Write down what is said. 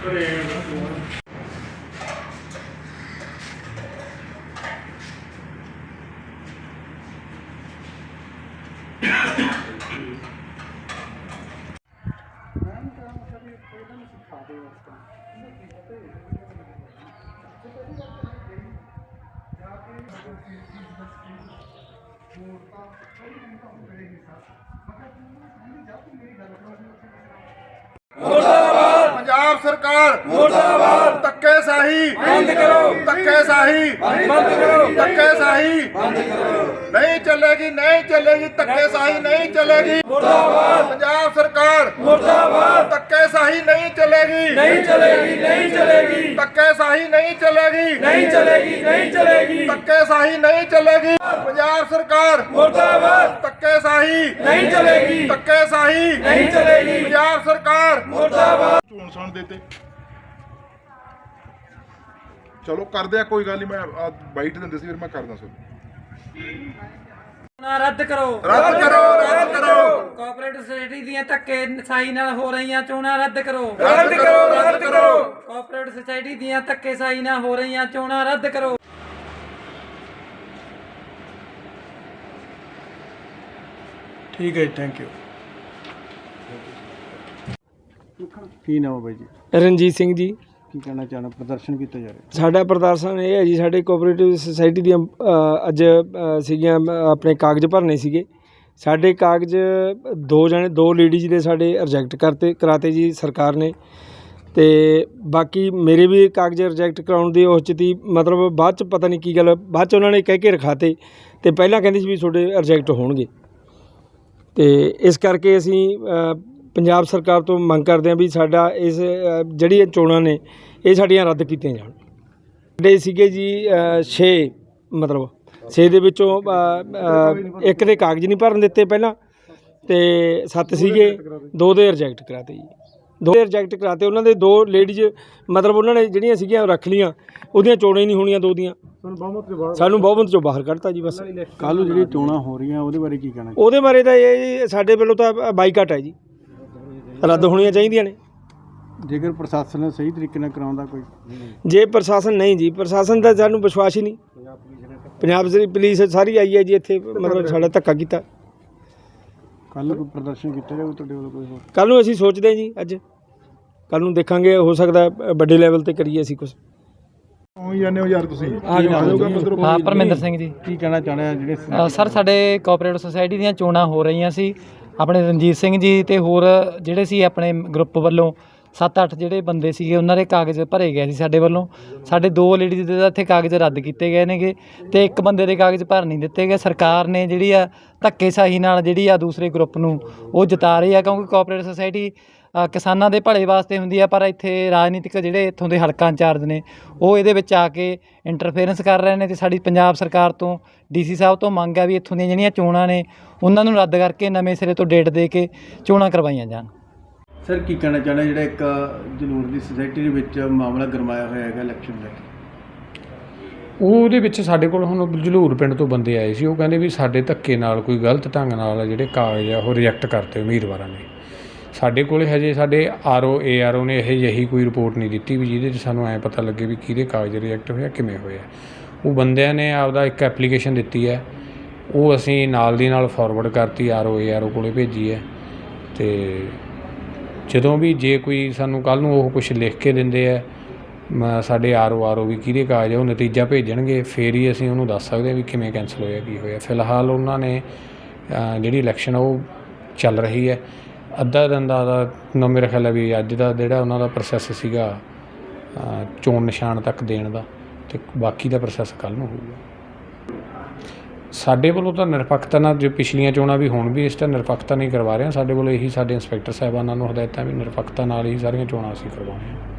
그래. मूर्ता कई घंटा हो गए हिसाब मगर तुम जाओ ਪੰਜਾਬ ਸਰਕਾਰ। ਮੁਰਦਾਬਾਦ। ਧੱਕੇ ਸਾਹੀ। ਬੰਦ ਕਰੋ। ਧੱਕੇ ਸਾਹੀ। ਬੰਦ ਕਰੋ। ਧੱਕੇ ਸਾਹੀ। ਬੰਦ ਕਰੋ। ਨਹੀਂ ਚੱਲੇਗੀ ਨਹੀਂ ਚੱਲੇਗੀ। ਧੱਕੇ ਸਾਹੀ ਨਹੀਂ ਚੱਲੇਗੀ। ਮੁਰਦਾਬਾਦ। ਪੰਜਾਬ ਸਰਕਾਰ। ਮੁਰਦਾਬਾਦ। ਸਾਹੀ ਨਹੀਂ ਚੱਲੇਗੀ। ਨਹੀਂ ਚਲੇਗੀ ਨਹੀਂ ਚਲੇਗੀ। ਧੱਕੇ ਸਾਹੀ ਨਹੀਂ ਚੱਲੇਗੀ। ਨਹੀਂ ਚਲੇਗੀ ਨਹੀਂ ਚਲੇਗੀ। ਧੱਕੇ ਸਾਹੀ ਨਹੀਂ ਚੱਲੇਗੀ। ਪੰਜਾਬ ਸਰਕਾਰ। ਮੁਰਦਾਬਾਦ। ਧੱਕੇ ਸਾਹੀ। ਨਹੀਂ ਚਲੇਗੀ। ਧੱਕੇ ਸਾਹੀ। ਨਹੀਂ ਚਲੇਗੀ। ਪੰਜਾਬ ਸਰਕਾਰ। ਮੁਰਦਾਬਾਦ। ਚੋਣ ਸੁਣ ਦਿੱਤੇ। ਚਲੋ ਕਰਦੇ ਆ ਕੋਈ ਗੱਲ ਨਹੀਂ ਮੈਂ ਬਾਈਟ ਦਿੰਦੇ ਸੀ ਫਿਰ ਮੈਂ ਕਰਦਾ ਸੋ ਨਾ ਰੱਦ ਕਰੋ। ਰੱਦ ਕਰੋ। ਦੀਆਂ ਧੱਕੇ ਸਾਈ ਨਾਲ ਹੋ ਰਹੀਆਂ ਚੋਣਾਂ ਰੱਦ ਕਰੋ। ਰੱਦ ਕਰੋ ਰੱਦ ਕਰੋ। ਕੋਆਪਰੇਟਿਵ ਸੋਸਾਇਟੀ ਦੀਆਂ ਧੱਕੇ ਸਾਈ ਨਾਲ ਹੋ ਰਹੀਆਂ ਚੋਣਾਂ ਰੱਦ ਕਰੋ। ਠੀਕ ਹੈ ਥੈਂਕ ਯੂ ਕੀ ਨਾਮ ਹੈ ਬਾਈ ਜੀ? ਰਣਜੀਤ ਸਿੰਘ ਜੀ। ਕੀ ਕਹਿਣਾ ਚਾਹਣਾ ਪ੍ਰਦਰਸ਼ਨ ਕੀਤਾ ਜਾ ਰਿਹਾ ਸਾਡਾ ਪ੍ਰਦਰਸ਼ਨ ਇਹ ਹੈ ਜੀ ਸਾਡੇ ਕੋਆਪਰੇਟਿਵ ਸੁਸਾਇਟੀ ਦੀਆਂ ਅ, ਅੱਜ ਅ, ਸੀਗੀਆਂ ਅ, ਆਪਣੇ ਕਾਗਜ਼ ਭਰਨੇ ਸੀਗੇ। ਸਾਡੇ ਕਾਗਜ਼ ਦੋ ਜਣੇ ਦੋ ਲੇਡੀਜ਼ ਦੇ ਸਾਡੇ ਰਿਜੈਕਟ ਕਰਤੇ ਕਰਾਤੇ ਜੀ ਸਰਕਾਰ ਨੇ। ਅਤੇ ਬਾਕੀ ਮੇਰੇ ਵੀ ਕਾਗਜ਼ ਰਿਜੈਕਟ ਕਰਾਉਣ ਦੀ ਉਹ 'ਚ ਤੀ ਮਤਲਬ ਬਾਅਦ ਚ ਪਤਾ ਨਹੀਂ ਕੀ ਗੱਲ ਬਾਅਦ ਚ ਉਹਨਾਂ ਨੇ ਕਹਿ ਕੇ ਰਖਾਤੇ। ਅਤੇ ਪਹਿਲਾਂ ਕਹਿੰਦੇ ਸੀ ਵੀ ਤੁਹਾਡੇ ਰਿਜੈਕਟ ਹੋਣਗੇ। ਅਤੇ ਇਸ ਕਰਕੇ ਅਸੀਂ ਪੰਜਾਬ ਸਰਕਾਰ ਤੋਂ ਮੰਗ ਕਰਦੇ ਹਾਂ ਵੀ ਸਾਡਾ ਇਸ ਅ, ਜਿਹੜੀ ਚੋਣਾਂ ਨੇ ਇਹ ਸਾਡੀਆਂ ਰੱਦ ਕੀਤੀਆਂ ਜਾਣ। ਸਾਡੇ ਸੀਗੇ ਜੀ 6 ਮਤਲਬ 6 ਦੇ ਵਿੱਚੋਂ ਅ, ਅ, ਇੱਕ ਦੇ ਕਾਗਜ਼ ਨਹੀਂ ਭਰਨ ਦਿੱਤੇ ਪਹਿਲਾਂ ਤੇ 7 ਸੀਗੇ ਦੋ ਦੇ ਰਿਜੈਕਟ ਕਰਾਤੇ ਜੀ। ਦੋ ਦੇ ਰਿਜੈਕਟ ਕਰਾਤੇ ਉਹਨਾਂ ਦੇ ਦੋ ਲੇਡੀਜ਼ ਮਤਲਬ ਉਹਨਾਂ ਨੇ ਜਿਹੜੀਆਂ ਸੀਗੀਆਂ ਉਹ ਰੱਖ ਲੀਆਂ ਉਹਦੀਆਂ ਚੋਣਾਂ ਹੀ ਨਹੀਂ ਹੋਣੀਆਂ ਦੋ ਦੀਆਂ। ਸਾਨੂੰ ਬਹੁਮਤ ਚੋਂ ਬਾਹਰ ਕੱਢਤਾ। ਜੀ ਬਸ। ਕੱਲ ਨੂੰ ਜਿਹੜੀਆਂ ਚੋਣਾਂ ਹੋ ਰਹੀਆਂ ਉਹਦੇ ਬਾਰੇ ਕੀ ਕਹਿਣਾ ਉਹਦੇ ਬਾਰੇ ਤਾਂ ਇਹ ਜੀ ਸਾਡੇ ਵੱਲੋਂ ਤਾਂ ਬਾਈਕਾਟ ਹੈ ਜੀ। ਰੱਦ ਹੋਣੀਆਂ ਚਾਹੀਦੀਆਂ ਨੇ। ਜੇਕਰ ਪ੍ਰਸ਼ਾਸਨ ਨੇ ਸਹੀ ਤਰੀਕੇ ਨਾਲ ਕਰਾਉਂਦਾ ਕੋਈ? ਜੇ ਪ੍ਰਸ਼ਾਸਨ ਨਹੀਂ ਜੀ ਪ੍ਰਸ਼ਾਸਨ ਦਾ ਸਾਨੂੰ ਵਿਸ਼ਵਾਸ ਹੀ ਨਹੀਂ। ਪੰਜਾਬ ਦੀ ਪੁਲਿਸ ਸਾਰੀ ਆਈ ਹੈ ਜੀ ਇੱਥੇ ਮਤਲਬ ਸਾਡਾ ਧੱਕਾ ਕੀਤਾ। ਕੱਲ ਕੋਈ ਪ੍ਰਦਰਸ਼ਨ ਕੀਤਾ ਜਾਊ ਤੁਹਾਡੇ ਵੱਲੋਂ ਕੋਈ ਹੋਰ? ਕੱਲ ਨੂੰ ਅਸੀਂ ਸੋਚਦੇ ਹਾਂ ਜੀ ਅੱਜ। ਕੱਲ ਨੂੰ ਦੇਖਾਂਗੇ ਹੋ ਸਕਦਾ ਹੈ ਵੱਡੇ ਲੈਵਲ ਤੇ ਕਰੀਏ ਅਸੀਂ ਕੁਝ ਉਹੀ ਜਾਂਦੇ ਹੋ ਯਾਰ ਤੁਸੀਂ। ਆ ਜਾਊਗਾ ਹਾਂ ਪਰਮਿੰਦਰ ਸਿੰਘ ਜੀ। ਕੀ ਕਹਿਣਾ ਚਾਹੁੰਦੇ ਆ ਜਿਹੜੇ ਅ, ਸਰ ਸਾਡੇ ਕੋਆਪਰੇਟਿਵ ਸੁਸਾਇਟੀ ਦੀਆਂ ਚੋਣਾਂ ਹੋ ਰਹੀਆਂ ਸੀ। ਆਪਣੇ ਰਣਜੀਤ ਸਿੰਘ ਜੀ ਤੇ ਹੋਰ ਜਿਹੜੇ ਸੀ ਆਪਣੇ ਗਰੁੱਪ ਵੱਲੋਂ 7-8 ਜਿਹੜੇ ਬੰਦੇ ਸੀਗੇ, ਉਹਨਾਂ ਦੇ ਕਾਗਜ਼ ਭਰੇ ਗਏ ਸੀ ਸਾਡੇ ਵੱਲੋਂ। ਸਾਡੇ ਦੋ ਲੇਡੀਜ਼ ਦੇ ਤਾਂ ਇੱਥੇ ਕਾਗਜ਼ ਰੱਦ ਕੀਤੇ ਗਏ ਨੇਗੇ ਤੇ ਇੱਕ ਬੰਦੇ ਦੇ ਕਾਗਜ਼ ਭਰ ਨਹੀਂ ਦਿੱਤੇ ਗਏ। ਸਰਕਾਰ ਨੇ ਜਿਹੜੀ ਆ ਧੱਕੇਸ਼ਾਹੀ ਨਾਲ ਜਿਹੜੀ ਆ ਦੂਸਰੇ ਗਰੁੱਪ ਨੂੰ ਉਹ ਜਿਤਾ ਰਹੀ ਆ ਕਿਉਂਕਿ ਕੋਆਪਰੇਟਿਵ ਸੁਸਾਇਟੀ ਕਿਸਾਨਾਂ ਦੇ ਭਲੇ ਵਾਸਤੇ ਹੁੰਦੀ ਆ, ਪਰ ਇੱਥੇ ਰਾਜਨੀਤਿਕ ਜਿਹੜੇ ਇੱਥੋਂ ਦੇ ਹਲਕਾ ਇੰਚਾਰਜ ਨੇ, ਉਹ ਇਹਦੇ ਵਿੱਚ ਆ ਕੇ ਇੰਟਰਫੇਰੈਂਸ ਕਰ ਰਹੇ ਨੇ ਤੇ ਸਾਡੀ ਪੰਜਾਬ ਸਰਕਾਰ ਤੋਂ ਡੀਸੀ ਸਾਹਿਬ ਤੋਂ ਮੰਗ ਆ ਵੀ ਇੱਥੋਂ ਦੀਆਂ ਜਿਹੜੀਆਂ ਚੋਣਾਂ ਨੇ, ਉਹਨਾਂ ਨੂੰ ਰੱਦ ਕਰਕੇ ਨਵੇਂ ਸਿਰੇ ਤੋਂ ਡੇਟ ਦੇ ਕੇ ਚੋਣਾਂ ਕਰਵਾਈਆਂ ਜਾਣ। ਸਰ, ਕੀ ਕਹਿਣਾ ਚਾਹੁੰਦੇ ਜਿਹੜਾ ਇੱਕ ਜਨੂਰ ਦੀ ਸੁਸਾਇਟੀ ਦੇ ਵਿੱਚ ਮਾਮਲਾ ਗਰਮਾਇਆ ਹੋਇਆ ਹੈਗਾ ਇਲੈਕਸ਼ਨ ਦਾ ਉਹਦੇ ਵਿੱਚ ਸਾਡੇ ਕੋਲ ਹੁਣ ਜਲੂਰ ਪਿੰਡ ਤੋਂ ਬੰਦੇ ਆਏ ਸੀ। ਉਹ ਕਹਿੰਦੇ ਵੀ ਸਾਡੇ ਧੱਕੇ ਨਾਲ ਕੋਈ ਗਲਤ ਢੰਗ ਨਾਲ ਜਿਹੜੇ ਕਾਗਜ਼ ਆ, ਉਹ ਰਿਜੈਕਟ ਕਰਤੇ ਉਮੀਦਵਾਰਾਂ ਨੇ। ਸਾਡੇ ਕੋਲ ਹਜੇ ਸਾਡੇ ਆਰਓ, ਏਆਰਓ ਨੇ ਇਹ ਜਿਹੀ ਕੋਈ ਰਿਪੋਰਟ ਨਹੀਂ ਦਿੱਤੀ ਵੀ ਜਿਹਦੇ 'ਚ ਸਾਨੂੰ ਐ ਪਤਾ ਲੱਗੇ ਵੀ ਕਿਹਦੇ ਕਾਗਜ਼ ਰਿਜੈਕਟ ਹੋਇਆ ਕਿਵੇਂ ਹੋਇਆ ਉਹ ਬੰਦਿਆਂ ਨੇ ਆਪਦਾ ਇੱਕ ਐਪਲੀਕੇਸ਼ਨ ਦਿੱਤੀ ਹੈ। ਉਹ ਅਸੀਂ ਨਾਲ ਦੀ ਨਾਲ ਫਾਰਵਰਡ ਕਰਤੀ, ਆਰਓ, ਏਆਰਓ ਕੋਲੇ ਭੇਜੀ ਹੈ। ਤੇ ਜਦੋਂ ਵੀ ਜੇ ਕੋਈ ਸਾਨੂੰ ਕੱਲ੍ਹ ਨੂੰ ਉਹ ਕੁਛ ਲਿਖ ਕੇ ਦਿੰਦੇ ਹੈ ਸਾਡੇ ਆਰ ਓ ਆਰ ਓ ਵੀ ਕਿਹਦੇ ਕਾਗਜ਼ ਆ, ਉਹ ਨਤੀਜਾ ਭੇਜਣਗੇ, ਫਿਰ ਹੀ ਅਸੀਂ ਉਹਨੂੰ ਦੱਸ ਸਕਦੇ ਹਾਂ ਵੀ ਕਿਵੇਂ ਕੈਂਸਲ ਹੋਇਆ, ਕੀ ਹੋਇਆ। ਫਿਲਹਾਲ ਉਹਨਾਂ ਨੇ ਜਿਹੜੀ ਇਲੈਕਸ਼ਨ ਆ, ਉਹ ਚੱਲ ਰਹੀ ਹੈ। ਅੱਧਾ ਦਿਨ ਦਾ ਨਾ ਮੇਰਾ ਖਿਆਲ ਹੈ ਵੀ ਅੱਜ ਦਾ ਜਿਹੜਾ ਉਹਨਾਂ ਦਾ ਪ੍ਰੋਸੈਸ ਸੀਗਾ ਚੋਣ ਨਿਸ਼ਾਨ ਤੱਕ ਦੇਣ ਦਾ, ਤੇ ਬਾਕੀ ਦਾ ਪ੍ਰੋਸੈਸ ਕੱਲ ਨੂੰ ਹੋਊਗਾ। ਸਾਡੇ ਵੱਲੋਂ ਤਾਂ ਨਿਰਪੱਖਤਾ ਨਾਲ ਜੋ ਪਿਛਲੀਆਂ ਚੋਣਾਂ ਵੀ ਹੁਣ ਵੀ, ਇਸ ਤਰ੍ਹਾਂ ਨਿਰਪੱਖਤਾ ਨਹੀਂ ਕਰਵਾ ਰਹੇ ਹਾਂ। ਸਾਡੇ ਵੱਲੋਂ ਇਹੀ ਸਾਡੇ ਇੰਸਪੈਕਟਰ ਸਾਹਿਬਾਨਾਂ ਨੂੰ ਹਦਾਇਤਾਂ ਵੀ ਨਿਰਪੱਖਤਾ ਨਾਲ ਹੀ ਸਾਰੀਆਂ ਚੋਣਾਂ ਅਸੀਂ ਕਰਵਾਉਣੀਆਂ